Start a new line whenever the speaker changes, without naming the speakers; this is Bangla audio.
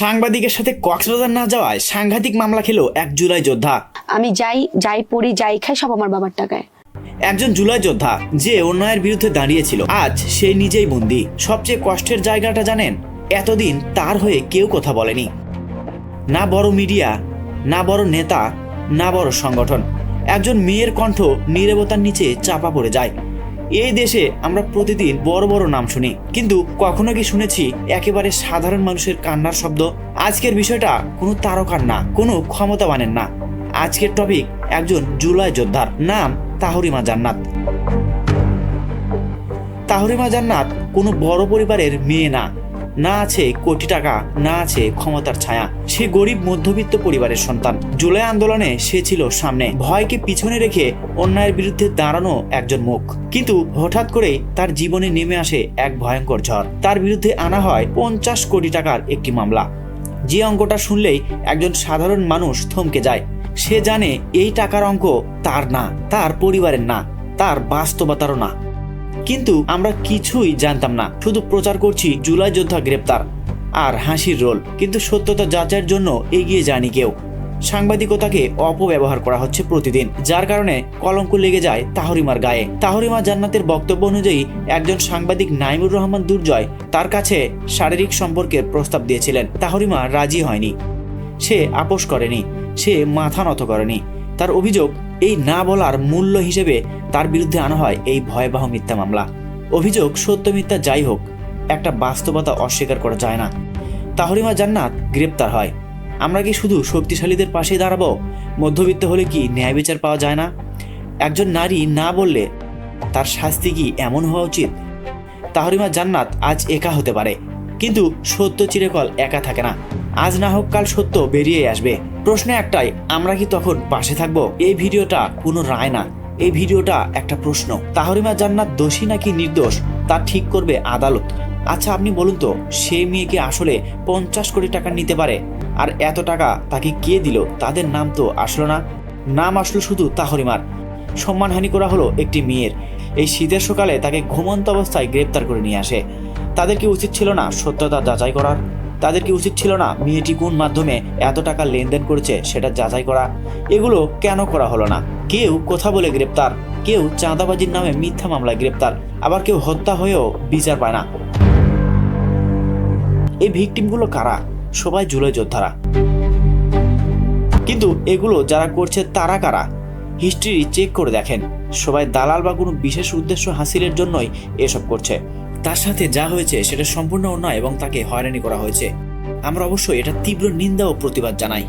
সাংবাদিকের সাথে কক্সবাজার না যাওয়ায় সাংঘাতিক মামলা খেলো এক জুলাই যোদ্ধা।
আমি যাই যাই পড়ি যাই খাই সব আমার বাবার টাকায়।
একজন জুলাই যোদ্ধা যে অন্যায়ের বিরুদ্ধে দাঁড়িয়েছিল আজ সে নিজেই বন্দি। সবচেয়ে কষ্টের জায়গাটা জানেন এতদিন তার হয়ে কেউ কথা বলেনি। না বড় মিডিয়া না বড় নেতা না বড় সংগঠন। একজন মেয়ের কণ্ঠ নীরবতার নিচে চাপা পড়ে যায়। এই দেশে আমরা প্রতিদিন বড় বড় নাম শুনি। কিন্তু কখনো কি শুনেছি একেবারে সাধারণ মানুষের কান্নার শব্দ? আজকের বিষয়টা কোনো তারকার না, কোনো ক্ষমতাবানের না। আজকের টপিক একজন জুলাই যোদ্ধার, নাম তাহরিমা জান্নাত। তাহরিমা জান্নাত কোনো বড় পরিবারের মেয়ে না না আছে কোটি টাকা, না আছে ক্ষমতার ছায়া। সে গরিব মধ্যবিত্ত পরিবারের সন্তান। জুলাই আন্দোলনে সে ছিল সামনে। ভয়কে পিছনে রেখে অন্যায়ের বিরুদ্ধে দাঁড়ানো একজন মুখ। কিন্তু হঠাৎ করেই তার জীবনে নেমে আসে এক ভয়ঙ্কর ঝড়। তার বিরুদ্ধে আনা হয় পঞ্চাশ কোটি টাকার একটি মামলা। যে অঙ্কটা শুনলেই একজন সাধারণ মানুষ থমকে যায়। সে জানে এই টাকার অঙ্ক তার না, তার পরিবারের না, তার বাস্তবতারও না। কিন্তু আমরা কিছুই জানতাম না। শুধু প্রচার করছি জুলাই যোদ্ধা গ্রেপ্তার আর হাসির রোল। কিন্তু সত্যতা যাচাইয়ের জন্য এগিয়ে যায়নি কেউ। সাংবাদিকতাকে অপব্যবহার করা হচ্ছে প্রতিদিন। যার কারণে কলঙ্ক লেগে যায় তাহরিমার গায়ে। তাহরিমা জান্নাতের বক্তব্য অনুযায়ী একজন সাংবাদিক নাইমুর রহমান দুর্জয় তার কাছে শারীরিক সম্পর্কের প্রস্তাব দিয়েছিলেন। তাহরিমা রাজি হয়নি। সে আপোষ করেনি। সে মাথা নত করেনি। তার অভিযোগ এই না বলার মূল্য হিসেবে তার বিরুদ্ধে আনা হয় এই ভয়াবহ মিথ্যা মামলা। অভিযোগ সত্য মিথ্যা যাই হোক, একটা বাস্তবতা অস্বীকার করা যায় না। তাহরিমা জান্নাত গ্রেপ্তার হয়। আমরা কি শুধু শক্তিশালীদের পাশে দাঁড়াবো? মধ্যবিত্ত হলে কি ন্যায় বিচার পাওয়া যায় না? একজন নারী না বললে তার শাস্তি কি এমন হওয়া উচিত? তাহরিমা জান্নাত আজ একা হতে পারে, কিন্তু সত্য চিরকাল একা থাকে না। আজ না হোক কাল সত্য বেরিয়ে আসবে। প্রশ্ন একটাই, আমরা কি তখন পাশে থাকব? এই ভিডিওটা কোনো রায় না। এই ভিডিওটা একটা প্রশ্ন। তাহরিমা জান্নাত দোষী নাকি নির্দোষ? তা ঠিক করবে আদালত। আচ্ছা আপনি বলুন তো সেই মেয়েকে আসলে পঞ্চাশ কোটি টাকা নিতে পারে? আর এত টাকা তাকে কে দিল? তাদের নাম তো আসলো না। নাম আসলো শুধু তাহরিমার। সম্মানহানি করা হলো একটি মেয়ের। এই শীতের সকালে তাকে ঘুমন্ত অবস্থায় গ্রেপ্তার করে নিয়ে আসে। তাদের কি উচিত ছিল না সত্যতা যাচাই করার? তাদের কি উচিত ছিল না মেয়েটি কোন মাধ্যমে এত টাকা লেনদেন করেছে সেটা যাচাই করা। এগুলো কেন করা হলো না? কেউ কথা বলে গ্রেপ্তার, কেউ চাঁদাবাজির নামে মিথ্যা মামলায় গ্রেপ্তার, আবার কেউ হত্যা হয়েও বিচার পায় না। এই ভিকটিমগুলো কারা? সবাই জুলাই যোদ্ধারা। কিন্তু এগুলো যারা করছে তারা কারা? হিস্ট্রি চেক করে দেখেন। সবাই দালাল বা কোনো বিশেষ উদ্দেশ্য হাসিলের জন্যই এসব করছে। তার সাথে যা হয়েছে সেটা সম্পূর্ণ অন্যায় এবং তাকে হয়রানি করা হয়েছে। আমরা অবশ্যই এটা তীব্র নিন্দা ও প্রতিবাদ জানাই।